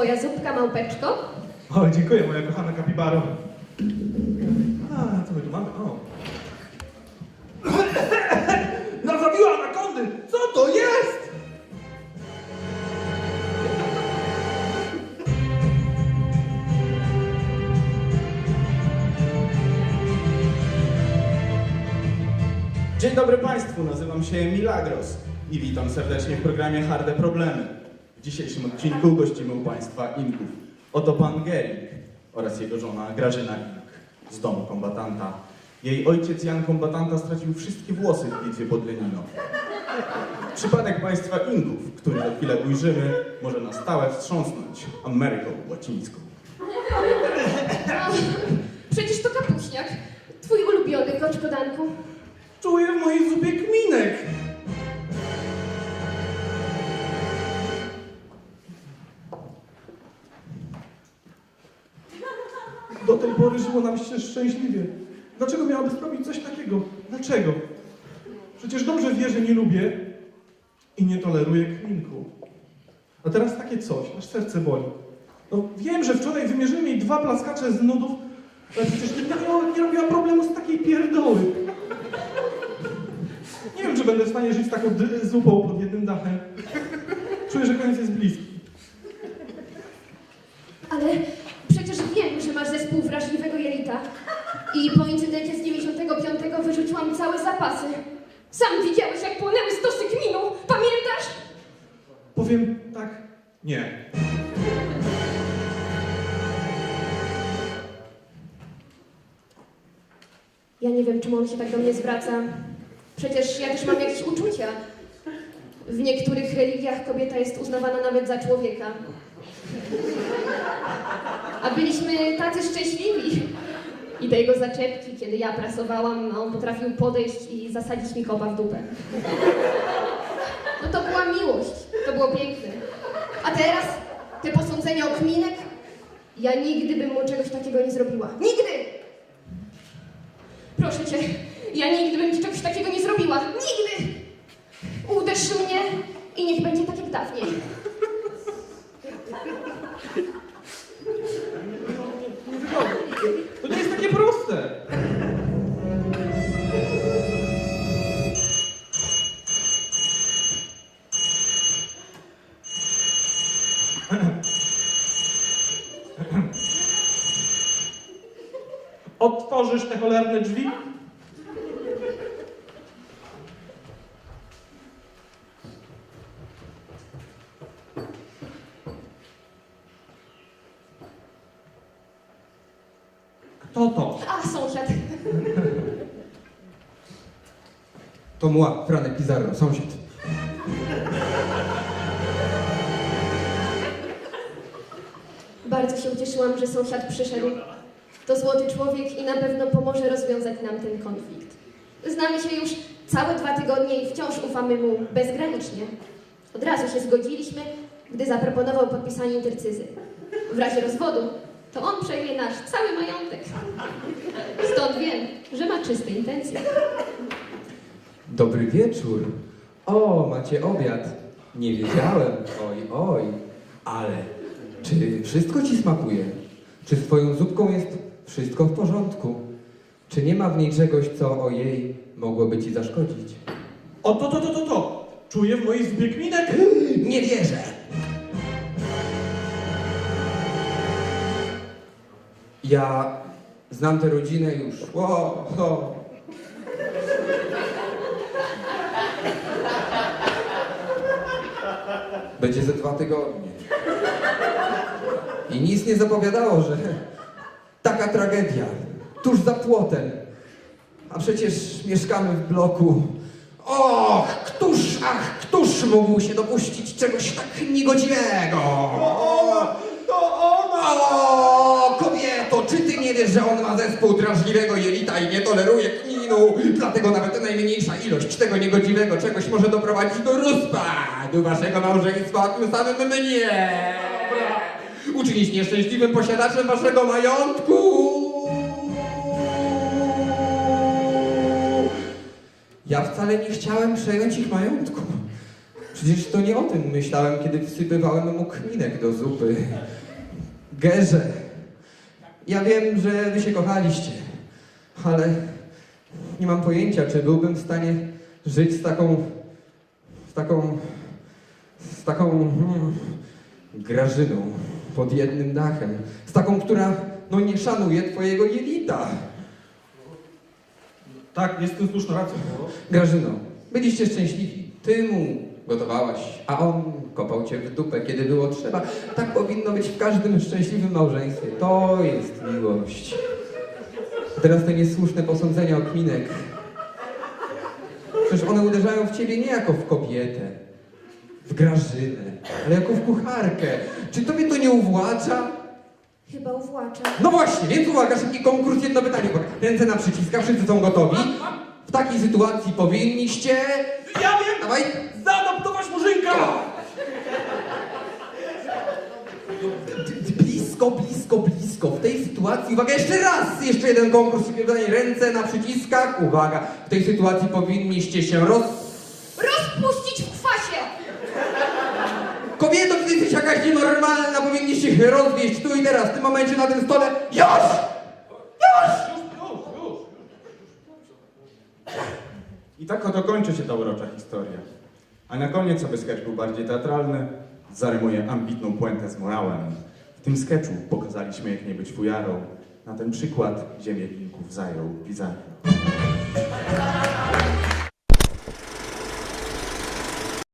Twoja zupka, małpeczko? O, dziękuję, moja kochana kapibaro. A, co my tu mamy? O. Nazabiła anakondy! Co to jest? Dzień dobry Państwu, nazywam się Milagros i witam serdecznie w programie Harde Problemy. W dzisiejszym odcinku gościmy u Państwa Inków. Oto pan Gering oraz jego żona Grażyna Ink z domu kombatanta. Jej ojciec Jan kombatanta stracił wszystkie włosy w bitwie pod Lenino. Przypadek państwa Inków, który za chwilę ujrzymy, może na stałe wstrząsnąć Ameryką łacińską. Przecież to kapuśniak. Twój ulubiony, koczkodanku. Czuję w mojej zupie kminek. Pory żyło nam się szczęśliwie. Dlaczego miałaby zrobić coś takiego? Dlaczego? Przecież dobrze wie, że nie lubię i nie toleruję kminku. A teraz takie coś, aż serce boli. No wiem, że wczoraj wymierzyłem jej dwa plaskacze z nudów, ale przecież nie, nie robiła problemu z takiej pierdoły. Nie wiem, czy będę w stanie żyć z taką zupą pod jednym dachem. Czuję, że koniec jest bliski. Ale jelita. I po incydencie z 95 wyrzuciłam całe zapasy. Sam widziałeś, jak płonęły stosy kminu. Pamiętasz? Powiem tak, nie. Ja nie wiem, czemu on się tak do mnie zwraca. Przecież ja też mam jakieś uczucia. W niektórych religiach kobieta jest uznawana nawet za człowieka. A byliśmy tacy szczęśliwi. I te jego zaczepki, kiedy ja prasowałam, a on potrafił podejść i zasadzić mi kopa w dupę. No to była miłość. To było piękne. A teraz te posądzenia o kminek? Ja nigdy bym mu czegoś takiego nie zrobiła. Nigdy! Proszę cię, ja nigdy bym ci czegoś takiego nie zrobiła. Nigdy! Uderz mnie i niech będzie tak jak dawniej. Otworzysz te cholerne drzwi? Kto to? A, sąsiad. To mła, Franek Pizarro, sąsiad. Bardzo się ucieszyłam, że sąsiad przyszedł. To złoty człowiek i na pewno pomoże rozwiązać nam ten konflikt. Znamy się już całe dwa tygodnie i wciąż ufamy mu bezgranicznie. Od razu się zgodziliśmy, gdy zaproponował podpisanie intercyzy. W razie rozwodu to on przejmie nasz cały majątek. Stąd wiem, że ma czyste intencje. Dobry wieczór. O, macie obiad. Nie wiedziałem. Oj, oj. Ale czy wszystko ci smakuje? Czy z twoją zupką jest wszystko w porządku? Czy nie ma w niej czegoś, co ojej mogłoby ci zaszkodzić? O to, to, to, to, to! Czuję w mojej zupie kminek! Nie wierzę! Ja znam tę rodzinę już. O, o. Będzie ze dwa tygodnie. I nic nie zapowiadało, że taka tragedia tuż za płotem. A przecież mieszkamy w bloku. Och, któż, ach, któż mógł się dopuścić czegoś tak niegodziwego? To ona! O, kobieto, czy ty nie wiesz, że on ma zespół drażliwego jelita i nie toleruje kminu? Dlatego nawet najmniejsza ilość tego niegodziwego czegoś może doprowadzić do rozpadu waszego małżeństwa, a tym samym mnie. Uczynić nieszczęśliwym posiadaczem waszego majątku. Ja wcale nie chciałem przejąć ich majątku. Przecież to nie o tym myślałem, kiedy wsypywałem mu kminek do zupy. Gerze, ja wiem, że wy się kochaliście, ale nie mam pojęcia, czy byłbym w stanie żyć z taką, z taką, z taką hmm, Grażyną pod jednym dachem. Z taką, która no nie szanuje twojego jelita. Tak, jest tym słuszna. Grażyno, byliście szczęśliwi. Ty mu gotowałaś, a on kopał cię w dupę, kiedy było trzeba. Tak powinno być w każdym szczęśliwym małżeństwie. To jest miłość. Teraz te niesłuszne posądzenia o kminek. Przecież one uderzają w ciebie nie jako w kobietę, w Grażynę, ale jako w kucharkę. Czy tobie to nie uwłacza? Chyba uwłacza. No właśnie, więc uwaga, szybki konkurs, jedno pytanie. uwaga. Ręce na przyciskach, wszyscy są gotowi. W takiej sytuacji powinniście... Ja wiem! Dawaj, Zaadoptować murzynka! Blisko, blisko, blisko. W tej sytuacji, uwaga, jeszcze raz, jeszcze jeden konkurs, pytanie, ręce na przyciskach, uwaga. W tej sytuacji powinniście się roz... Rozpuścić w kwasie! Kobieto, ty jesteś jakaś nienormalna, powinniście się rozwieść tu i teraz, w tym momencie na tym stole. Już! Już. I tak oto kończy się ta urocza historia. A na koniec, aby sketch był bardziej teatralny, zarymuję ambitną puentę z morałem. W tym sketchu pokazaliśmy, jak nie być fujarą. Na ten przykład ziemię linków zajął Pizarro.